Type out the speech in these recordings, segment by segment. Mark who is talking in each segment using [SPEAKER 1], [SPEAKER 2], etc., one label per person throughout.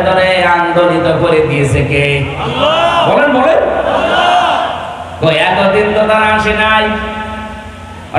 [SPEAKER 1] ভেতরে আন্দোলিত করে দিয়েছে কে? বলেন বলেন। এতদিন তো তারা আসে নাই।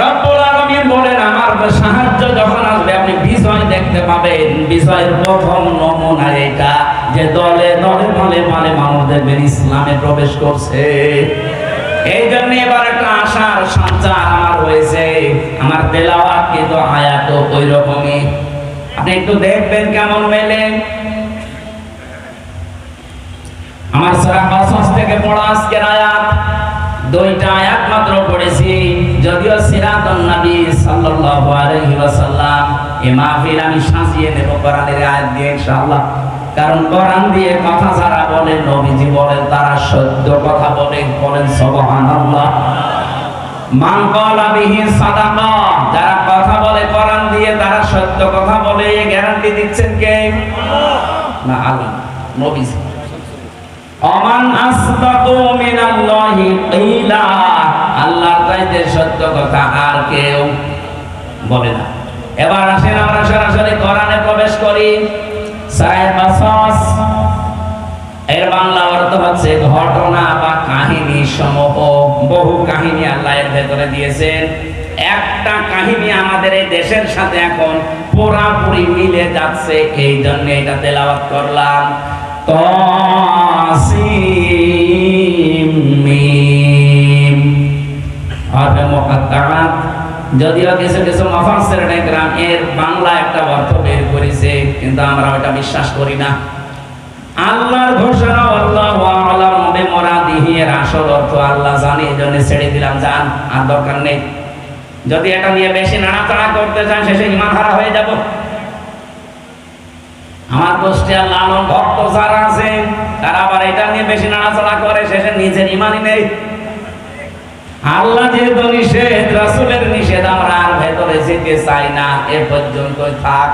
[SPEAKER 1] রব্বুল আলামিন বলেন আমার সাহায্য যখন আসবে আপনি বিজয় দেখতে পাবেন। বিজয়ের প্রথম নমুনা এটা যে দলে দলে দলে মানে মানুষ দেখবেন ইসলামে প্রবেশ করছে। এই জন্য এবার একটা আশার সঞ্চার আমার হয়েছে। আমার তেলাওয়াত কিন্তু আয়াত ওই রকমই আপনি একটু দেখবেন কেমন মেলে। আমার সারা কসস থেকে পড়া আজকের আয়াত, দুইটা আয়াত মাত্র পড়েছি। যদিও সিরাতুন নবী সাল্লাল্লাহু আলাইহি ওয়াসাল্লাম এই মাহফিল আমি সাজিয়ে নেব কোরআনের আয়াত দিয়ে ইনশাআল্লাহ। কারণ কোরআন দিয়ে কথা যারা বলে নবীজি বলেন, তারা সত্য কথা বলে বলেন সুবহানাল্লাহ। মান ক্বালা বিহি সাদাকা, যারা কথা বলে কোরআন দিয়ে, তারা সত্য কথা বলে গ্যারান্টি দিচ্ছেন কে? না, আল্লাহ, নবীজি। অমান আসদাকু মিনাল্লাহি কিলা। আল্লাহর চাইতে সত্য কথা আর কেউ বলে না। এবার আসেন আমরা সরাসরি কোরআনে প্রবেশ করি। সায়ের বাসাস, এর বাংলা অর্থ হচ্ছে ঘটনা বা কাহিনী সমূহ। বহু কাহিনী আল্লাহ এর ভেতরে দিয়েছেন। একটা কাহিনী আমাদের এই দেশের সাথে এখন পুরাপুরি মিলে যাচ্ছে। এই জন্য এটা তেলাওয়াত করলাম। তাসিম যদিও কিছু কিছু মুফাসসির গ্রাম এর বাংলা একটা অর্থ বের করেছে, কিন্তু আমরা ওটা বিশ্বাস করি না। আল্লাহর ঘোষণা আল্লাহু আসল অর্থ আল্লাহ জানে, এজন্য ছেড়ে দিলাম আর দরকার নেই। যদি এটা নিয়ে বেশি নাড়াচাড়া করতে চান, শেষে ইমান হারা হয়ে যাব। আমার কুষ্টিয়ার লালন ভক্ত যারা আছে তারা আবার এটা নিয়ে বেশি নাড়াচাড়া করে, শেষে নিজের ইমানই নেই। আল্লাহ যেহেতু নিষেধ রাসুলের নিষেধ আমরা ভেতরে যেতে চাই না এ পর্যন্ত থাক।